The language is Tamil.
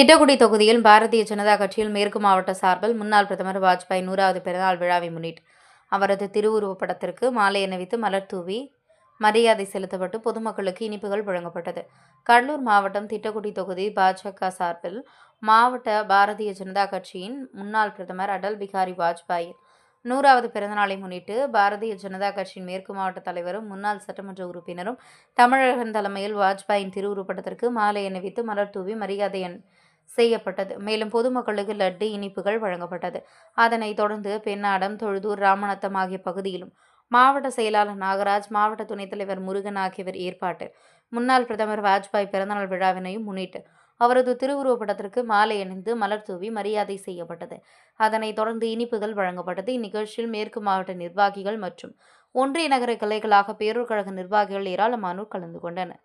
திட்டக்குடி தொகுதியில் பாரதிய ஜனதா கட்சியில் மேற்கு மாவட்ட சார்பில் முன்னாள் பிரதமர் வாஜ்பாய் நூறாவது பிறந்தநாள் விழாவை முன்னிட்டு அவரது திருவுருவப் படத்திற்கு மாலை அணிவித்து மலர் தூவி மரியாதை செலுத்தப்பட்டு பொதுமக்களுக்கு இனிப்புகள் வழங்கப்பட்டது. கடலூர் மாவட்டம் திட்டக்குடி தொகுதி பாஜக சார்பில் மாவட்ட பாரதிய ஜனதா கட்சியின் முன்னாள் பிரதமர் அடல் பிகாரி வாஜ்பாய் நூறாவது பிறந்தநாளை முன்னிட்டு பாரதிய ஜனதா கட்சியின் மேற்கு மாவட்ட தலைவரும் முன்னாள் சட்டமன்ற உறுப்பினரும் தமிழகன் தலைமையில் வாஜ்பாயின் திருவுருப்படத்திற்கு மாலை அணிவித்து மலர் தூவி மரியாதை செய்யப்பட்டது. மேலும் பொதுமக்களுக்கு லட்டு இனிப்புகள் வழங்கப்பட்டது. அதனைத் தொடர்ந்து பெண்ணாடம் தொழுதூர் ராமநத்தம் ஆகிய பகுதியிலும் மாவட்ட செயலாளர் நாகராஜ் மாவட்ட துணைத் தலைவர் முருகன் ஆகியவர் ஏற்பாட்டில் முன்னாள் பிரதமர் வாஜ்பாய் பிறந்தநாள் விழாவினையும் முன்னிட்டு அவரது திருவுருவப்படத்திற்கு மாலை அணிந்து மலர் தூவி மரியாதை செய்யப்பட்டது. அதனைத் தொடர்ந்து இனிப்புகள் வழங்கப்பட்டது. இந்நிகழ்ச்சியில் மேற்கு மாவட்ட நிர்வாகிகள் மற்றும் ஒன்றிய நகர கிளைகளாக பேரூர் கழக நிர்வாகிகள் ஏராளமானோர் கலந்து கொண்டனர்.